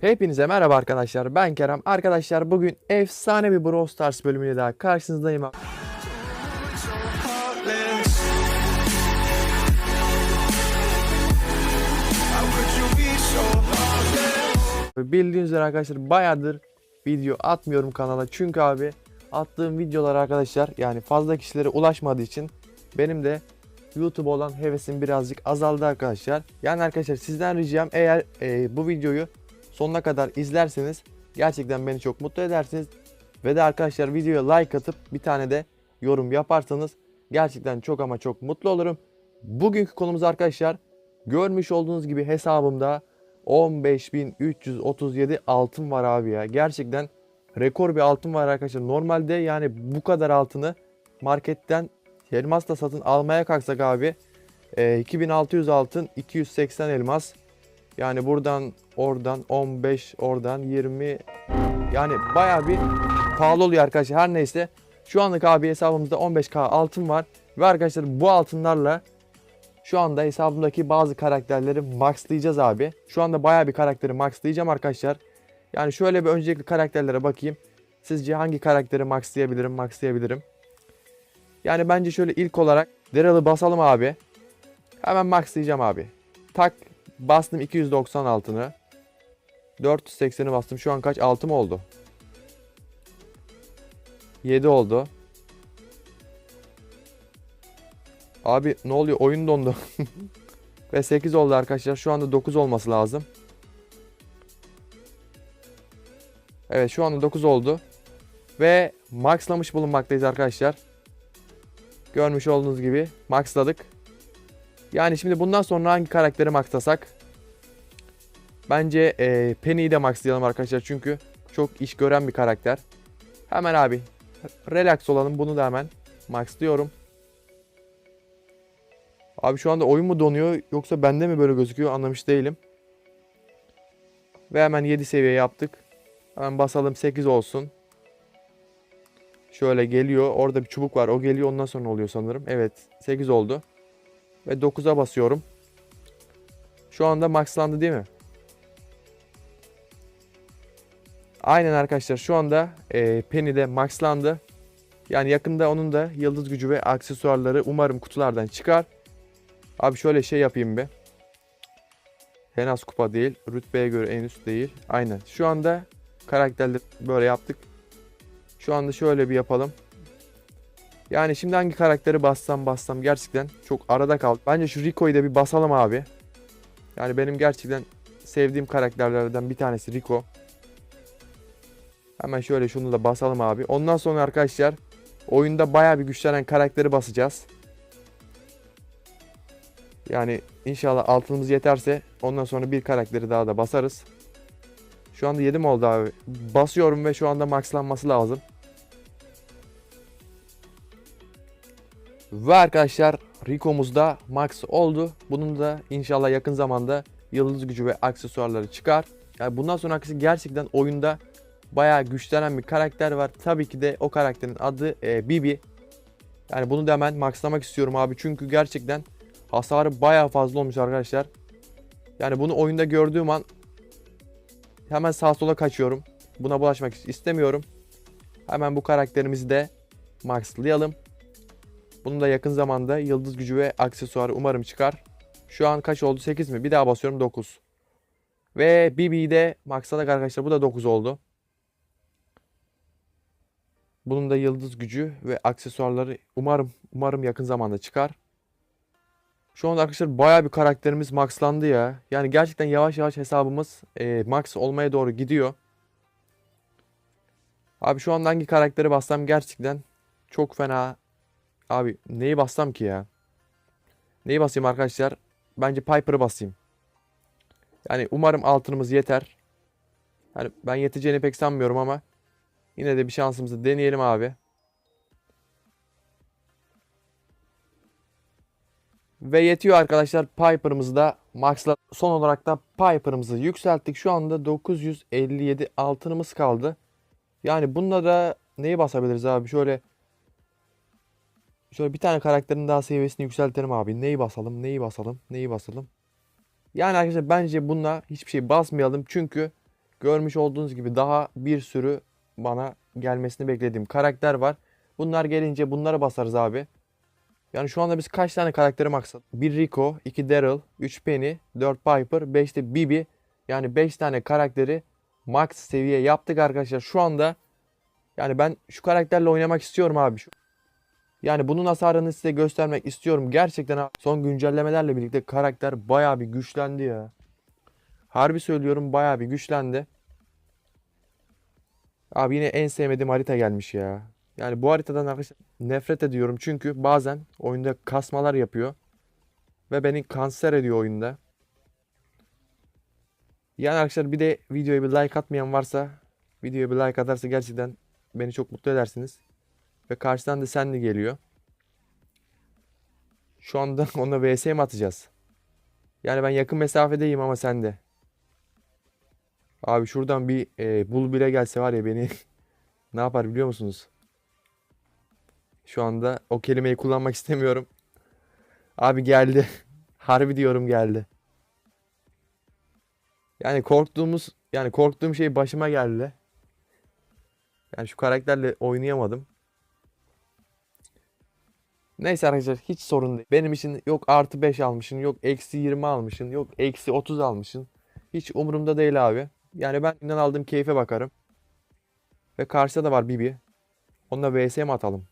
Hepinize merhaba arkadaşlar. Ben Kerem. Arkadaşlar bugün efsane bir Brawl Stars bölümüyle daha karşınızdayım. Bildiğiniz üzere arkadaşlar bayağıdır video atmıyorum kanala. Çünkü abi attığım videolar arkadaşlar yani fazla kişilere ulaşmadığı için benim de YouTube olan hevesim birazcık azaldı arkadaşlar. Yani arkadaşlar sizden ricam eğer e, bu videoyu sonuna kadar izlerseniz gerçekten beni çok mutlu edersiniz. Ve de arkadaşlar videoya like atıp bir tane de yorum yaparsanız gerçekten çok ama çok mutlu olurum. Bugünkü konumuz arkadaşlar görmüş olduğunuz gibi hesabımda 15.337 altın var abi ya. Gerçekten rekor bir altın var arkadaşlar. Normalde yani bu kadar altını marketten elmasla satın almaya kalksak abi e, 2600 altın 280 elmas. Yani buradan oradan 15 oradan 20 yani baya bir pahalı oluyor arkadaşlar. Her neyse şu anlık abi hesabımızda 15k altın var. Ve arkadaşlar bu altınlarla şu anda hesabımdaki bazı karakterleri maxlayacağız abi. Şu anda baya bir karakteri maxlayacağım arkadaşlar. Yani şöyle bir öncelikli karakterlere bakayım. Sizce hangi karakteri maxlayabilirim, maxlayabilirim? Yani bence şöyle ilk olarak Daryl'ı basalım abi. Hemen maxlayacağım abi. Tak bastım 290 altını. 480'i bastım. Şu an kaç? 6 mı oldu? 7 oldu. Abi ne oluyor? Oyun dondu. Ve 8 oldu arkadaşlar. Şu anda 9 olması lazım. Evet şu anda 9 oldu. Ve maxlamış bulunmaktayız arkadaşlar. Görmüş olduğunuz gibi maxladık. Yani şimdi bundan sonra hangi karakteri maxlasak? Bence e, Penny'yi de maxlayalım arkadaşlar çünkü çok iş gören bir karakter. Hemen abi relax olalım bunu da hemen maxlıyorum. Abi şu anda oyun mu donuyor yoksa bende mi böyle gözüküyor anlamış değilim. Ve hemen 7 seviye yaptık. Hemen basalım 8 olsun. Şöyle geliyor. Orada bir çubuk var. O geliyor ondan sonra oluyor sanırım. Evet 8 oldu. Ve 9'a basıyorum. Şu anda maxlandı değil mi? Aynen arkadaşlar şu anda e, Penny de maxlandı. Yani yakında onun da yıldız gücü ve aksesuarları umarım kutulardan çıkar. Abi şöyle şey yapayım bir. En az kupa değil. Rütbeye göre en üst değil. Aynen. Şu anda karakterleri böyle yaptık. Şu anda şöyle bir yapalım. Yani şimdi hangi karakteri bassam bassam gerçekten çok arada kaldı. Bence şu Rico'yu da bir basalım abi. Yani benim gerçekten sevdiğim karakterlerden bir tanesi Rico. Hemen şöyle şunu da basalım abi. Ondan sonra arkadaşlar oyunda baya bir güçlenen karakteri basacağız. Yani inşallah altınımız yeterse ondan sonra bir karakteri daha da basarız. Şu anda 7 mi oldu abi? Basıyorum ve şu anda maxlanması lazım. Ve arkadaşlar Rico'muz da max oldu. Bunun da inşallah yakın zamanda yıldız gücü ve aksesuarları çıkar. Yani bundan sonraki gerçekten oyunda bayağı güçlenen bir karakter var. Tabii ki de o karakterin adı e, Bibi. Yani bunu da hemen maxlamak istiyorum abi. Çünkü gerçekten hasarı bayağı fazla olmuş arkadaşlar. Yani bunu oyunda gördüğüm an hemen sağ sola kaçıyorum. Buna bulaşmak istemiyorum. Hemen bu karakterimizi de maxlayalım. Bunun da yakın zamanda yıldız gücü ve aksesuarı umarım çıkar. Şu an kaç oldu? 8 mi? Bir daha basıyorum 9. Ve BB'yi de maxladık arkadaşlar. Bu da 9 oldu. Bunun da yıldız gücü ve aksesuarları umarım umarım yakın zamanda çıkar. Şu anda arkadaşlar baya bir karakterimiz maxlandı ya. Yani gerçekten yavaş yavaş hesabımız e, max olmaya doğru gidiyor. Abi şu anda hangi karakteri bassam gerçekten çok fena. Abi neyi bassam ki ya? Neyi basayım arkadaşlar? Bence Piper'ı basayım. Yani umarım altınımız yeter. Yani ben yeteceğini pek sanmıyorum ama yine de bir şansımızı deneyelim abi. Ve yetiyor arkadaşlar Piper'ımızı da maxla. Son olarak da Piper'ımızı yükselttik. Şu anda 957 altınımız kaldı. Yani bunda da neyi basabiliriz abi? Şöyle Şöyle bir tane karakterin daha seviyesini yükseltelim abi. Neyi basalım? Neyi basalım? Neyi basalım? Yani arkadaşlar bence bununla hiçbir şey basmayalım. Çünkü Görmüş olduğunuz gibi daha bir sürü bana gelmesini beklediğim karakter var. Bunlar gelince bunlara basarız abi. Yani şu anda biz kaç tane karakteri maksadık? 1 Rico, 2 Daryl, 3 Penny, 4 Piper, 5 de Bibi. Yani 5 tane karakteri max seviye yaptık arkadaşlar. Şu anda yani ben şu karakterle oynamak istiyorum abi. Şu- Yani bunun hasarını size göstermek istiyorum. Gerçekten son güncellemelerle birlikte karakter bayağı bir güçlendi ya. Harbi söylüyorum bayağı bir güçlendi. Abi yine en sevmediğim harita gelmiş ya. Yani bu haritadan arkadaşlar nefret ediyorum çünkü bazen oyunda kasmalar yapıyor. Ve beni kanser ediyor oyunda. Yani arkadaşlar bir de videoya bir like atmayan varsa videoya bir like atarsa gerçekten beni çok mutlu edersiniz. Ve karşıdan da sen de geliyor. Şu anda onunla vs mi atacağız? Yani ben yakın mesafedeyim ama sen de. Abi şuradan bir e, bul bile gelse var ya beni ne yapar biliyor musunuz? Şu anda o kelimeyi kullanmak istemiyorum. Abi geldi. Harbi diyorum geldi. Yani korktuğumuz yani korktuğum şey başıma geldi. Yani şu karakterle oynayamadım. Neyse arkadaşlar hiç sorun değil. Benim için yok artı 5 almışsın, yok eksi 20 almışsın, yok eksi 30 almışsın. Hiç umurumda değil abi. Yani ben bundan aldığım keyfe bakarım. Ve karşıda da var Bibi. Onunla vs mi atalım?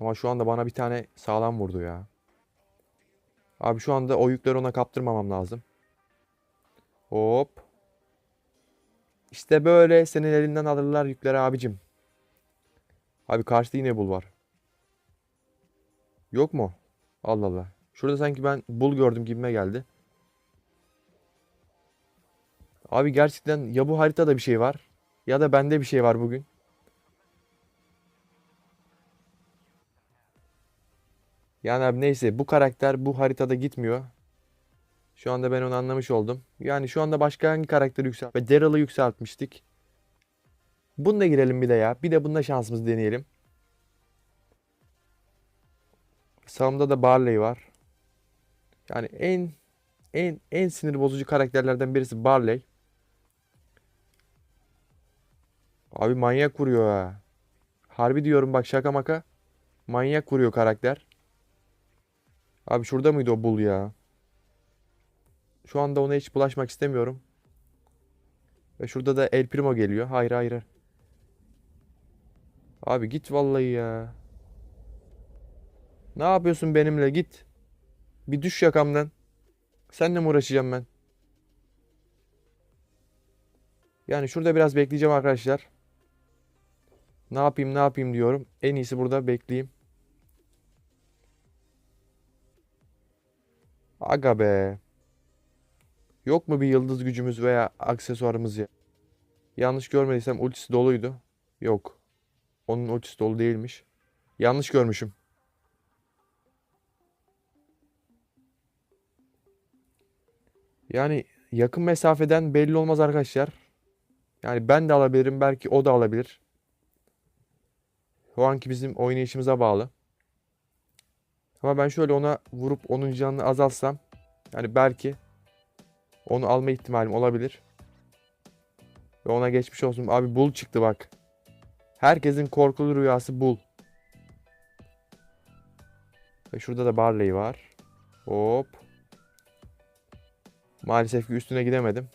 Ama şu anda bana bir tane sağlam vurdu ya. Abi şu anda o yükleri ona kaptırmamam lazım. Hop. İşte böyle senin elinden alırlar yükleri abicim. Abi karşıda yine bul var. Yok mu? Allah Allah. Şurada sanki ben bul gördüm gibime geldi. Abi gerçekten ya bu haritada bir şey var ya da bende bir şey var bugün. Yani abi neyse bu karakter bu haritada gitmiyor. Şu anda ben onu anlamış oldum. Yani şu anda başka hangi karakteri yükselt ve Daryl'ı yükseltmiştik. Bununla girelim bir de ya. Bir de bununla şansımızı deneyelim. Sağımda da Barley var. Yani en en en sinir bozucu karakterlerden birisi Barley. Abi manyak vuruyor ha. Harbi diyorum bak şaka maka. Manyak vuruyor karakter. Abi şurada mıydı o bul ya? Şu anda ona hiç bulaşmak istemiyorum. Ve şurada da El Primo geliyor. Hayır hayır. Abi git vallahi ya. Ne yapıyorsun benimle git. Bir düş yakamdan. Seninle mi uğraşacağım ben? Yani şurada biraz bekleyeceğim arkadaşlar. Ne yapayım ne yapayım diyorum. En iyisi burada bekleyeyim. Aga be. Yok mu bir yıldız gücümüz veya aksesuarımız ya? Yanlış görmediysem ultisi doluydu. Yok. Onun ultisi dolu değilmiş. Yanlış görmüşüm. Yani yakın mesafeden belli olmaz arkadaşlar. Yani ben de alabilirim belki o da alabilir. Şu anki bizim oynayışımıza bağlı. Ama ben şöyle ona vurup onun canını azaltsam yani belki onu alma ihtimalim olabilir. Ve ona geçmiş olsun. Abi bul çıktı bak. Herkesin korkulu rüyası bul. Ve şurada da Barley var. Hop. Maalesef ki üstüne gidemedim.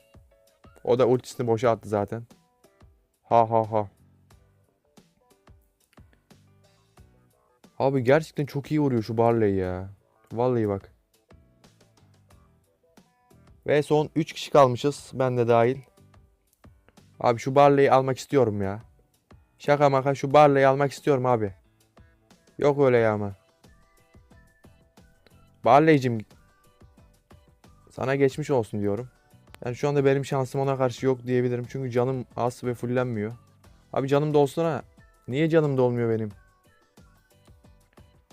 O da ultisini boşa attı zaten. Ha ha ha. Abi gerçekten çok iyi vuruyor şu Barley ya. Vallahi bak. Ve son 3 kişi kalmışız. Ben de dahil. Abi şu Barley'i almak istiyorum ya. Şaka maka şu Barley'i almak istiyorum abi. Yok öyle ya ama. Barley'cim sana geçmiş olsun diyorum. Yani şu anda benim şansım ona karşı yok diyebilirim. Çünkü canım az ve fullenmiyor. Abi canım da olsun ha. Niye canım da olmuyor benim?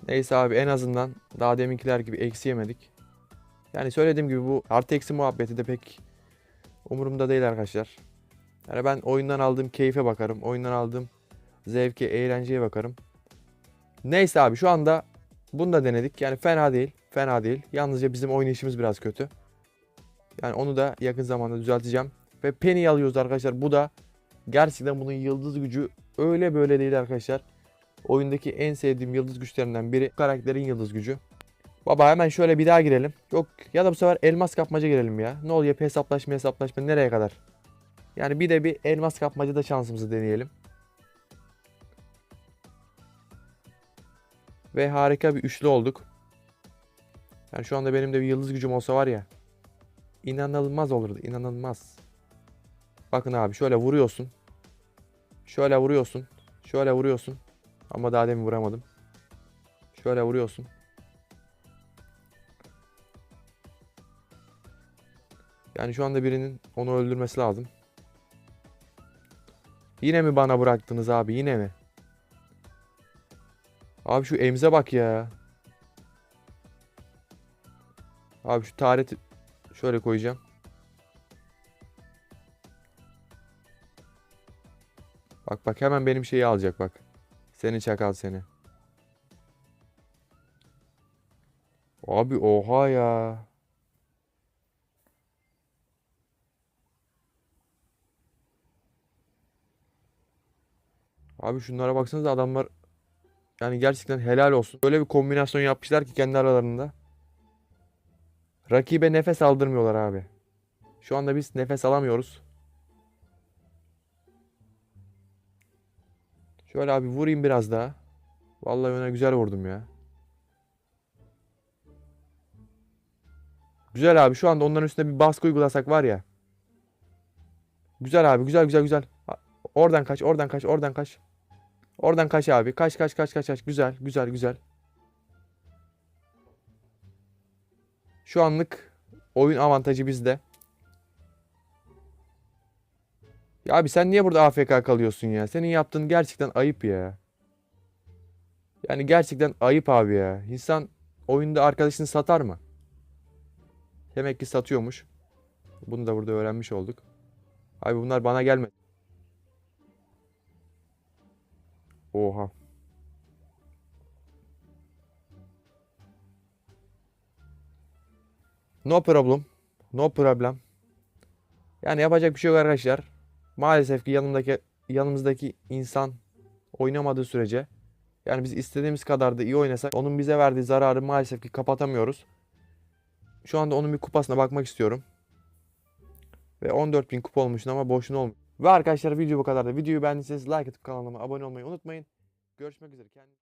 Neyse abi en azından daha deminkiler gibi eksi yemedik. Yani söylediğim gibi bu artı eksi muhabbeti de pek umurumda değil arkadaşlar. Yani ben oyundan aldığım keyfe bakarım. Oyundan aldığım zevke, eğlenceye bakarım. Neyse abi şu anda bunu da denedik. Yani fena değil. Fena değil. Yalnızca bizim oynayışımız biraz kötü. Yani onu da yakın zamanda düzelteceğim. Ve Penny alıyoruz arkadaşlar. Bu da gerçekten bunun yıldız gücü öyle böyle değil arkadaşlar. Oyundaki en sevdiğim yıldız güçlerinden biri. Karakterin yıldız gücü. Baba hemen şöyle bir daha girelim. Yok ya da bu sefer elmas kapmaca girelim ya. Ne oluyor hesaplaşma hesaplaşma nereye kadar? Yani bir de bir elmas kapmaca da şansımızı deneyelim. Ve harika bir üçlü olduk. Yani şu anda benim de bir yıldız gücüm olsa var ya. İnanılmaz olurdu inanılmaz. Bakın abi şöyle vuruyorsun. Şöyle vuruyorsun. Şöyle vuruyorsun. Ama daha demin vuramadım. Şöyle vuruyorsun. Yani şu anda birinin onu öldürmesi lazım. Yine mi bana bıraktınız abi yine mi? Abi şu emze bak ya. Abi şu tareti şöyle koyacağım. Bak bak hemen benim şeyi alacak bak. Seni çakal seni. Abi oha ya. Abi şunlara baksanıza adamlar yani gerçekten helal olsun. Böyle bir kombinasyon yapmışlar ki kendi aralarında. Rakibe nefes aldırmıyorlar abi. Şu anda biz nefes alamıyoruz. Şöyle abi vurayım biraz daha. Vallahi öne güzel vurdum ya. Güzel abi şu anda onların üstüne bir baskı uygulasak var ya. Güzel abi güzel güzel güzel. Oradan kaç oradan kaç oradan kaç. Oradan kaç abi. Kaç kaç kaç kaç kaç. Güzel güzel güzel. Şu anlık oyun avantajı bizde. Ya abi sen niye burada AFK kalıyorsun ya? Senin yaptığın gerçekten ayıp ya. Yani gerçekten ayıp abi ya. İnsan oyunda arkadaşını satar mı? Demek ki satıyormuş. Bunu da burada öğrenmiş olduk. Abi bunlar bana gelmedi. Oha. No problem. No problem. Yani yapacak bir şey yok arkadaşlar. Maalesef ki yanımdaki yanımızdaki insan oynamadığı sürece yani biz istediğimiz kadar da iyi oynasak onun bize verdiği zararı maalesef ki kapatamıyoruz. Şu anda onun bir kupasına bakmak istiyorum. Ve 14.000 kupa olmuşsun ama boşuna olmuş. Ve arkadaşlar video bu kadar da. Videoyu beğendiyseniz like atıp kanalıma abone olmayı unutmayın. Görüşmek üzere. Kendinize